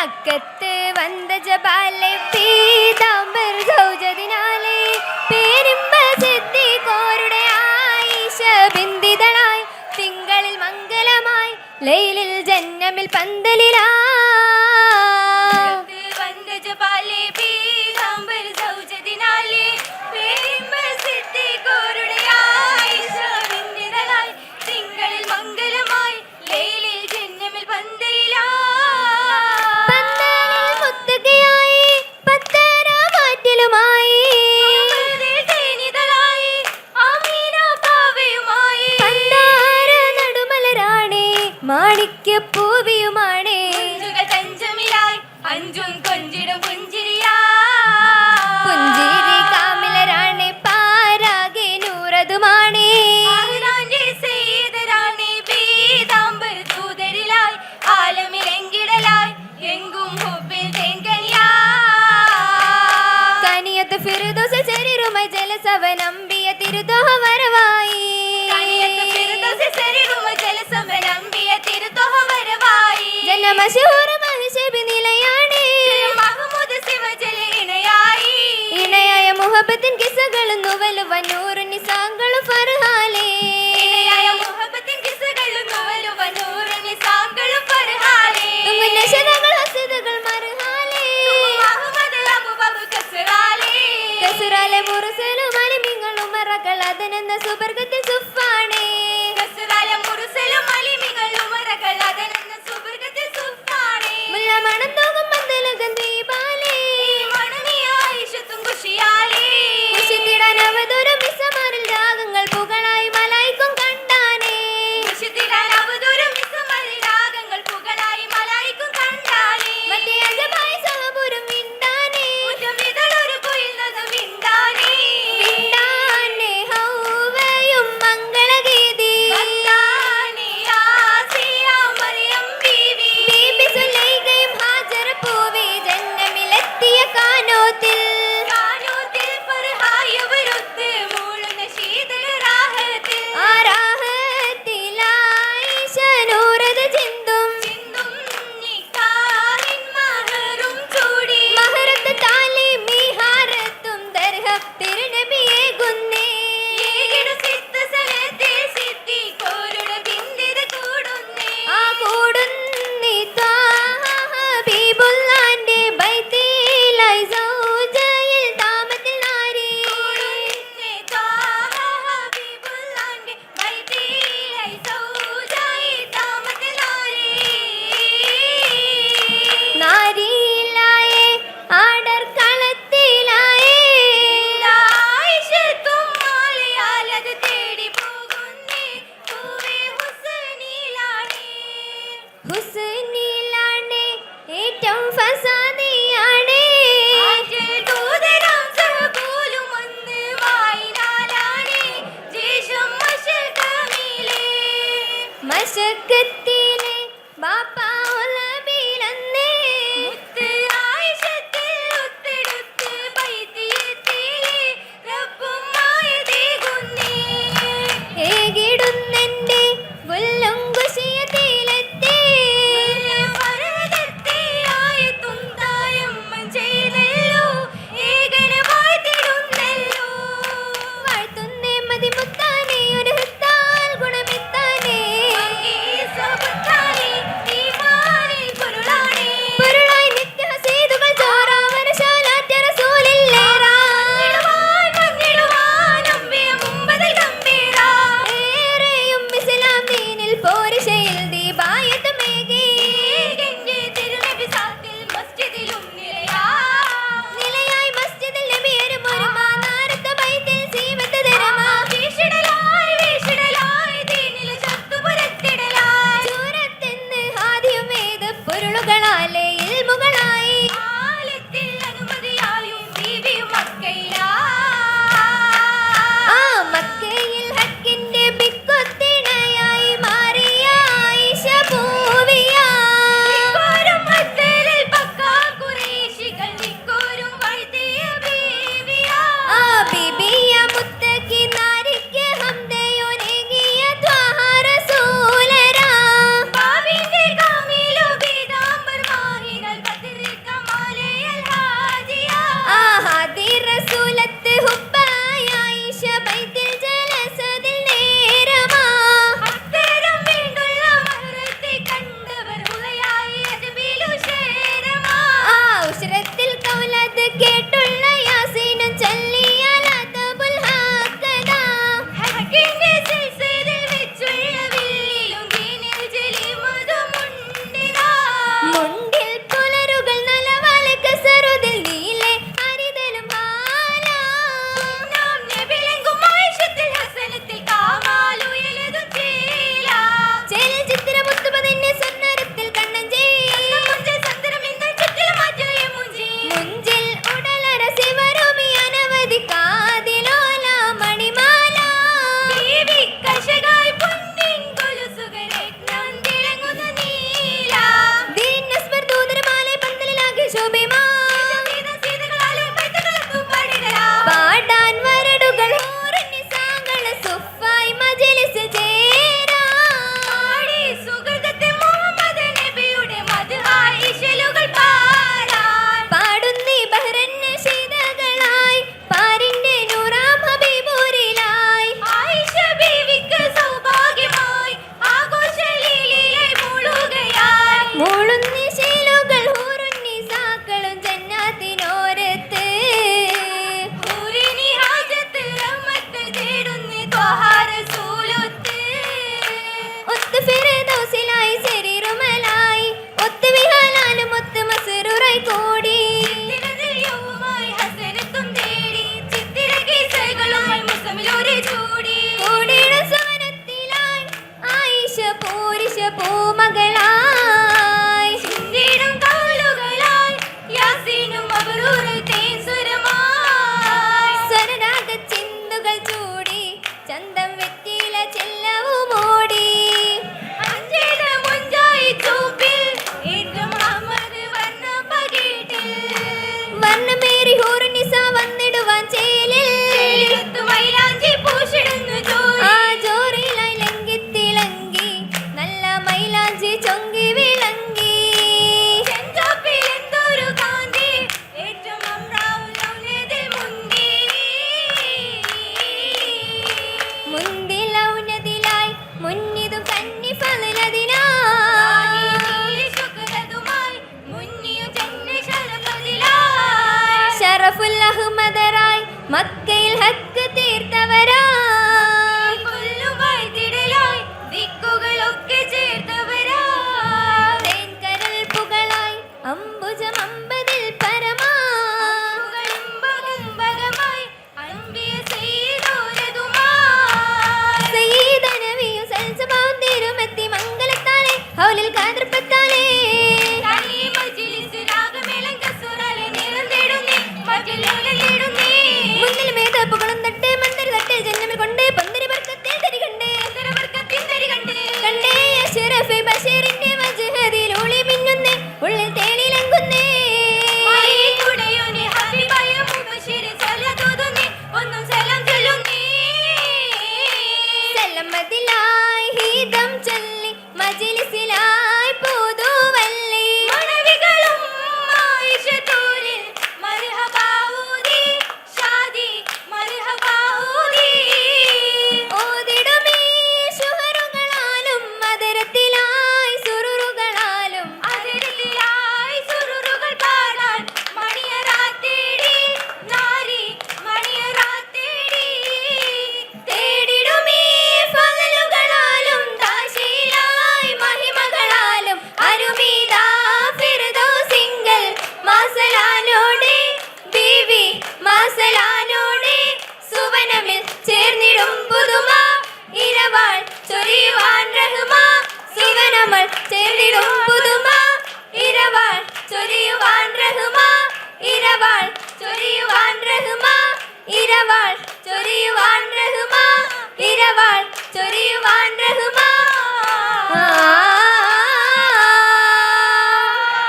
മക്കത്ത് വന്ദ ജബാലെ പീതാംബർ ഗൗജതിനാലെ പേരിമ്പ സിദ്ധി കോരുടെ ആയിഷ ബിന്ദിതളായി തിങ്കളിൽ മംഗലമായി ലൈലിൽ ജന്നമിൽ പന്തലിലായി. അരളിക്ക് പൂവിയുമാണ്. അഞ്ചും കൊഞ്ചിടും പുഞ്ചിരിയാ. പുഞ്ചിരി കാമിലരാണ് പാരാകെ നൂറതുമാണ്. ഫിറുദോസ ചെറിയ ജലസവന മശൂർ മഹ്സബ് നിലയാണ്. മഹ്മൂദ് സിവജൽ ഇണയായ മുഹബത്തിൻ കിസ് baila. നമ്മൾ ചേർന്നിടും പുതുമ. ഇരവാൾ ചൊരിയുവാൻ റഹുമ ഇരവാൾ ചൊരിയുവാൻ റഹുമ ഇരവാൾ ചൊരിയുവാൻ റഹുമ ഇരവാൾ ചൊരിയുവാൻ റഹുമ